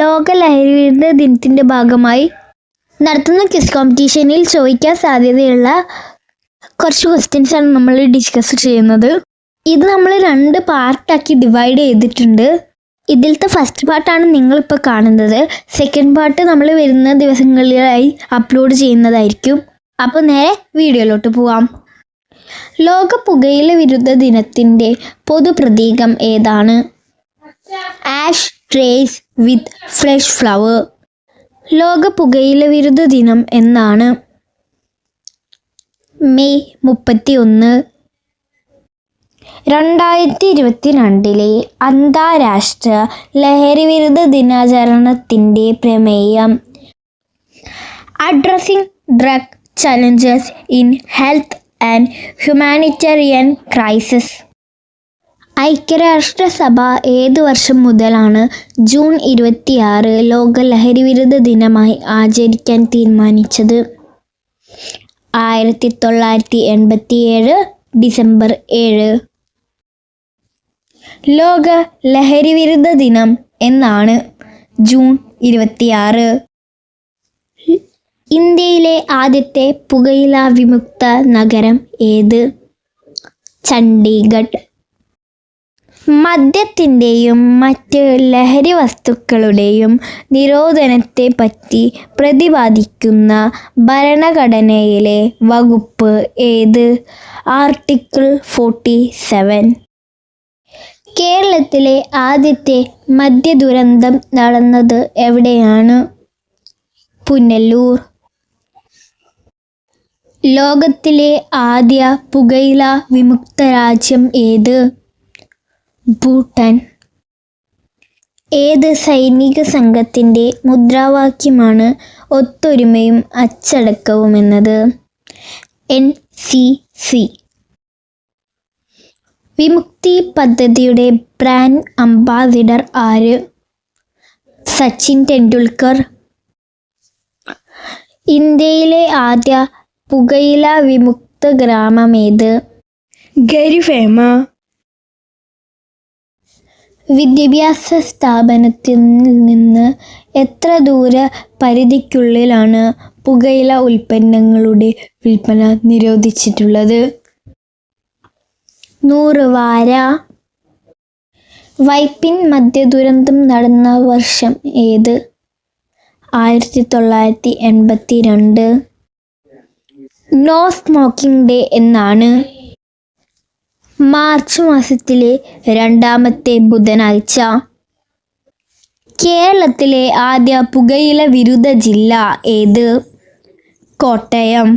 ലോക ലഹരി വിരുദ്ധ ദിനത്തിന്റെ ഭാഗമായി നടത്തുന്ന ക്വിസ് കോമ്പറ്റീഷനിൽ ചോദിക്കാൻ സാധ്യതയുള്ള കുറച്ച് ക്വസ്റ്റ്യൻസ് ആണ് നമ്മൾ ഡിസ്കസ് ചെയ്യുന്നത്. ഇത് നമ്മൾ രണ്ട് പാർട്ടാക്കി ഡിവൈഡ് ചെയ്തിട്ടുണ്ട്. ഇതിലത്തെ ഫസ്റ്റ് പാർട്ടാണ് നിങ്ങളിപ്പോൾ കാണുന്നത്. സെക്കൻഡ് പാർട്ട് നമ്മൾ വരുന്ന ദിവസങ്ങളിലായി അപ്ലോഡ് ചെയ്യുന്നതായിരിക്കും. അപ്പോൾ നേരെ വീഡിയോയിലോട്ട് പോവാം. ലോക പുകയില വിരുദ്ധ ദിനത്തിന്റെ പൊതുപ്രതീകം ഏതാണ്? Ashtrays with fresh flower. ലോക പുകയില വിരുദ്ധ ദിനം എന്നാണ്. മെയ് മുപ്പത്തി ഒന്ന് രണ്ടായിരത്തി ഇരുപത്തിരണ്ടിലെ അന്താരാഷ്ട്ര ലഹരി വിരുദ്ധ ദിനാചരണത്തിന്റെ പ്രമേയം. Addressing drug challenges in health and humanitarian crisis ഐക്യരാഷ്ട്രസഭ ഏതു വർഷം മുതലാണ് ജൂൺ ഇരുപത്തിയാറ് ലോക ലഹരി വിരുദ്ധ ദിനമായി ആചരിക്കാൻ തീരുമാനിച്ചത്? ആയിരത്തി തൊള്ളായിരത്തി എൺപത്തിയേഴ് ഡിസംബർ ഏഴ്. ലോക ലഹരി വിരുദ്ധ ദിനം എന്നാണ് ജൂൺ ഇരുപത്തിയാറ്. ഇന്ത്യയിലെ ആദ്യത്തെ പുകയില വിമുക്ത നഗരം ഏത്? ചണ്ഡീഗഡ്. മദ്യത്തിന്റെയും മറ്റ് ലഹരി വസ്തുക്കളുടെയും നിരോധനത്തെപ്പറ്റി പ്രതിപാദിക്കുന്ന ഭരണഘടനയിലെ വകുപ്പ് ഏത്? Article forty seven. കേരളത്തിലെ ആദ്യത്തെ മദ്യദുരന്തം നടന്നത് എവിടെയാണ്? പുനലൂർ. ലോകത്തിലെ ആദ്യ പുകയില വിമുക്ത രാജ്യം ഏത്? ഭൂട്ടാൻ. ഏത് സൈനിക സംഘത്തിന്റെ മുദ്രാവാക്യമാണ് ഒത്തൊരുമയും അച്ചടക്കവും എന്നത് എൻ സി സി. വിമുക്തി പദ്ധതിയുടെ ബ്രാൻഡ് അംബാസിഡർ ആര്? സച്ചിൻ ടെണ്ടുൽക്കർ. ഇന്ത്യയിലെ ആദ്യ പുകയില വിമുക്ത ഗ്രാമമേത് ഗരിഫേമ വിദ്യാഭ്യാസ സ്ഥാപനത്തിൽ നിന്ന് എത്ര ദൂര പരിധിക്കുള്ളിലാണ് പുകയില ഉൽപ്പന്നങ്ങളുടെ വിൽപ്പന നിരോധിച്ചിട്ടുള്ളത്? നൂറ് വാര. വൈപ്പിൻ മദ്യദുരന്തം നടന്ന വർഷം ഏത്? ആയിരത്തി തൊള്ളായിരത്തി എൺപത്തി രണ്ട് നോ സ്മോക്കിംഗ് ഡേ എന്നാണ്. മാർച്ച് മാസത്തിലെ രണ്ടാമത്തെ ബുധനാഴ്ച. കേരളത്തിലെ ആദ്യ പുകയില വിരുദ്ധ ജില്ല ഏത്? കോട്ടയം.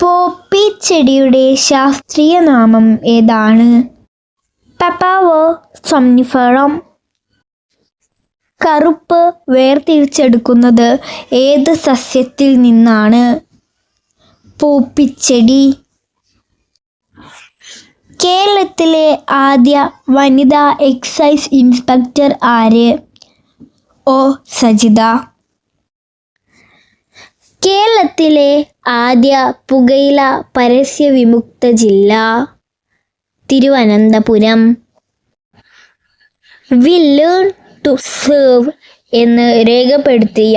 പോപ്പി ചെടിയുടെ ശാസ്ത്രീയ നാമം ഏതാണ്? പപ്പാവോ സംനിഫറം. കറുപ്പ് വേർതിരിച്ചെടുക്കുന്നത് ഏത് സസ്യത്തിൽ നിന്നാണ്? പോപ്പിച്ചെടി. കേരളത്തിലെ ആദ്യ വനിതാ എക്സൈസ് ഇൻസ്പെക്ടർ ആര്? ഒ. സജിത. കേരളത്തിലെ ആദ്യ പുകയില പരസ്യ വിമുക്ത ജില്ല Thiruvananthapuram. We learn to save എന്ന് രേഖപ്പെടുത്തിയ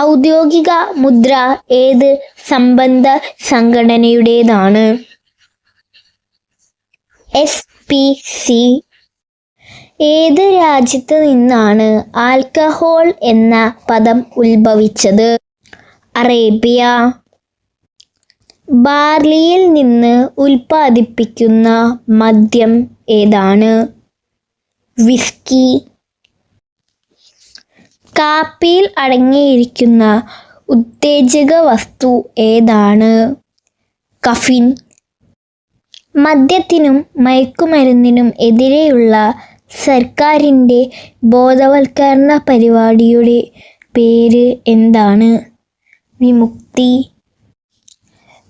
ഔദ്യോഗിക മുദ്ര ഏത് സംബന്ധ സംഘടനയുടേതാണ്? എസ് പി സി ഏത് രാജ്യത്ത് നിന്നാണ് ആൽക്കഹോൾ എന്ന പദം ഉത്ഭവിച്ചത്? അറേബ്യ. ബാർലിയിൽ നിന്ന് ഉൽപ്പാദിപ്പിക്കുന്ന മദ്യം ഏതാണ്? വിസ്കി. കാപ്പിയിൽ അടങ്ങിയിരിക്കുന്ന ഉത്തേജക വസ്തു ഏതാണ്? കഫിൻ. മദ്യത്തിനും മയക്കുമരുന്നിനും എതിരെയുള്ള സർക്കാരിന്റെ ബോധവൽക്കരണ പരിപാടിയുടെ പേര് എന്താണ്? വിമുക്തി.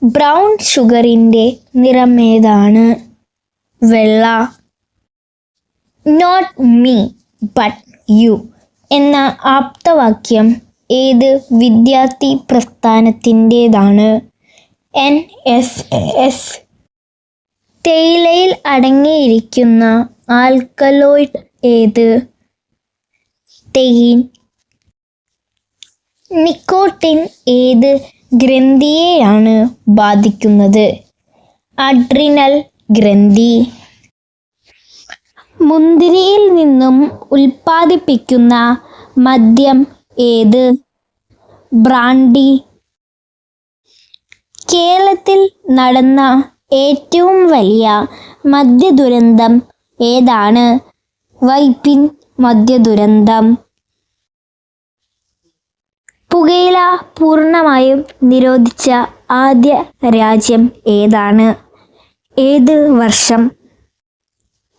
ബ്രൗൺ ഷുഗറിന്റെ നിറം ഏതാണ്? വെള്ള. നോട്ട് മീ ബട്ട് യു എന്ന ആപ്തവാക്യം ഏത് വിദ്യാർത്ഥി പ്രസ്ഥാനത്തിന്റേതാണ്? എൻ എസ് എസ് തേയിലയിൽ അടങ്ങിയിരിക്കുന്ന ആൽക്കലോയിഡ് ഏത്? തെയിൻ നിക്കോട്ടിൻ ഏത് ഗ്രന്ഥിയെയാണ് ബാധിക്കുന്നത്? അഡ്രിനൽ ഗ്രന്ഥി. മുന്തിരിയിൽ നിന്നും ഉൽപ്പാദിപ്പിക്കുന്ന മദ്യം ഏത്? ബ്രാണ്ടി. കേരളത്തിൽ നടന്ന ഏറ്റവും വലിയ മദ്യദുരന്തം ഏതാണ്? വൈപ്പിൻ മദ്യദുരന്തം. പുകയില പൂർണമായും നിരോധിച്ച ആദ്യ രാജ്യം ഏതാണ്? ഏത് വർഷം?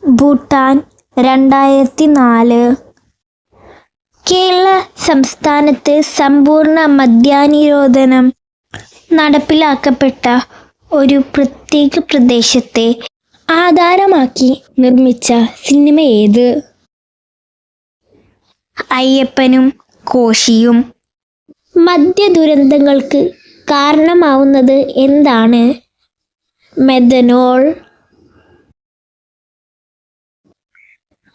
ഭൂട്ടാൻ രണ്ടായിരത്തി നാല് കേരള സംസ്ഥാനത്ത് സമ്പൂർണ മദ്യാനിരോധനം നടപ്പിലാക്കപ്പെട്ട ഒരു പ്രത്യേക പ്രദേശത്തെ ആധാരമാക്കി നിർമ്മിച്ച സിനിമ ഏത്? അയ്യപ്പനും കോശിയും. മദ്യ ദുരന്തങ്ങൾക്ക് കാരണമാവുന്നത് എന്താണ്? മെഥനോൾ.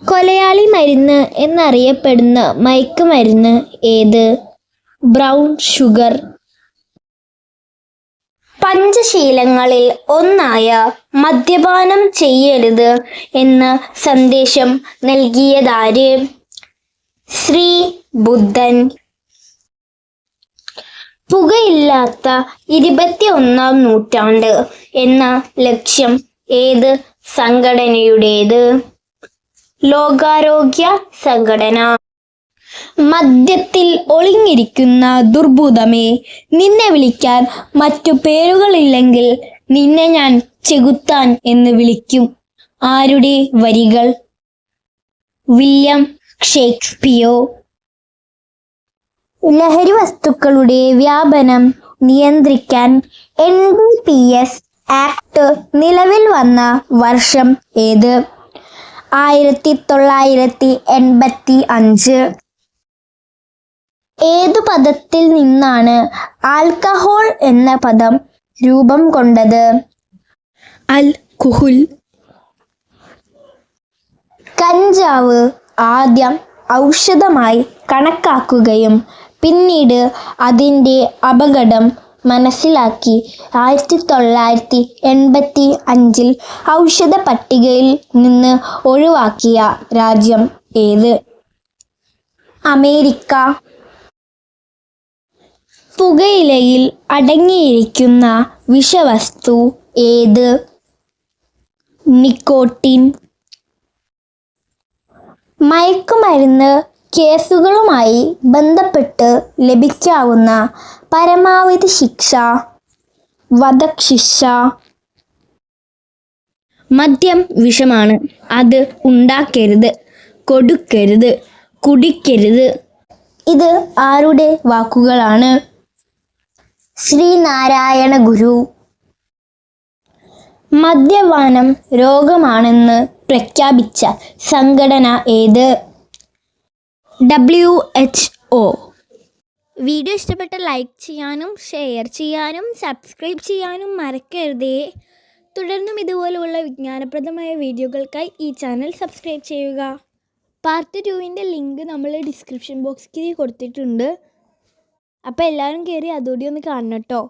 കൊലയാളി മരുന്ന് എന്നറിയപ്പെടുന്ന മയക്കുമരുന്ന് ഏത്? Brown sugar. പഞ്ചശീലങ്ങളിൽ ഒന്നായ മദ്യപാനം ചെയ്യരുത് എന്ന് സന്ദേശം നൽകിയതാര്? ശ്രീ ബുദ്ധൻ. പുകയില്ലാത്ത ഇരുപത്തി ഒന്നാം നൂറ്റാണ്ട് എന്ന ലക്ഷ്യം ഏത് സംഘടനയുടേത്? ലോകാരോഗ്യ സംഘടന. മദ്യത്തിൽ ഒളിഞ്ഞിരിക്കുന്ന ദുർഭൂതമേ നിന്നെ വിളിക്കാൻ മറ്റു പേരുകളില്ലെങ്കിൽ നിന്നെ ഞാൻ ചെകുത്താൻ എന്ന് വിളിക്കും. ആരുടെ വരികൾ? വില്യം ഷേക്സ്പിയോ ലഹരി വസ്തുക്കളുടെ വ്യാപനം നിയന്ത്രിക്കാൻ N D P S act നിലവിൽ വന്ന വർഷം ഏത്? ആയിരത്തി തൊള്ളായിരത്തി എൺപത്തി അഞ്ച് ഏതു പദത്തിൽ നിന്നാണ് ആൽക്കഹോൾ എന്ന പദം രൂപം കൊണ്ടത്? അൽ കുഹുൽ. കഞ്ചാവ് ആദ്യം ഔഷധമായി കണക്കാക്കുകയും പിന്നീട് അതിന്റെ അപകടം മനസ്സിലാക്കി. ആയിരത്തി തൊള്ളായിരത്തി എൺപത്തി അഞ്ചിൽ ഔഷധ പട്ടികയിൽ നിന്ന് ഒഴിവാക്കിയ രാജ്യം ഏത്? അമേരിക്ക പുകയിലയിൽ അടങ്ങിയിരിക്കുന്ന വിഷവസ്തു ഏത്? നിക്കോട്ടിൻ. മയക്കുമരുന്ന് കേസുകളുമായി ബന്ധപ്പെട്ട് ലഭിക്കാവുന്ന പരമാവധി ശിക്ഷ വധശിക്ഷ. മദ്യം വിഷമാണ്. അത് ഉണ്ടാക്കരുത് കൊടുക്കരുത് കുടിക്കരുത്. ഇത് ആരുടെ വാക്കുകളാണ്? ശ്രീനാരായണ ഗുരു. മദ്യപാനം രോഗമാണെന്ന് പ്രഖ്യാപിച്ച സംഘടന ഏത്? W H O. വീഡിയോ ഇഷ്ടപ്പെട്ട ലൈക്ക് ചെയ്യാനും ഷെയർ ചെയ്യാനും സബ്സ്ക്രൈബ് ചെയ്യാനും മറക്കരുതേ. തുടർന്നും ഇതുപോലെയുള്ള വിജ്ഞാനപ്രദമായ വീഡിയോകൾക്കായി ഈ ചാനൽ സബ്സ്ക്രൈബ് ചെയ്യുക. പാർട്ട് ടുവിന്റെ ലിങ്ക് നമ്മൾ ഡിസ്ക്രിപ്ഷൻ ബോക്സിൽ കൊടുത്തിട്ടുണ്ട്. അപ്പോൾ എല്ലാവരും കയറി അതുകൂടി ഒന്ന് കാണണം കേട്ടോ.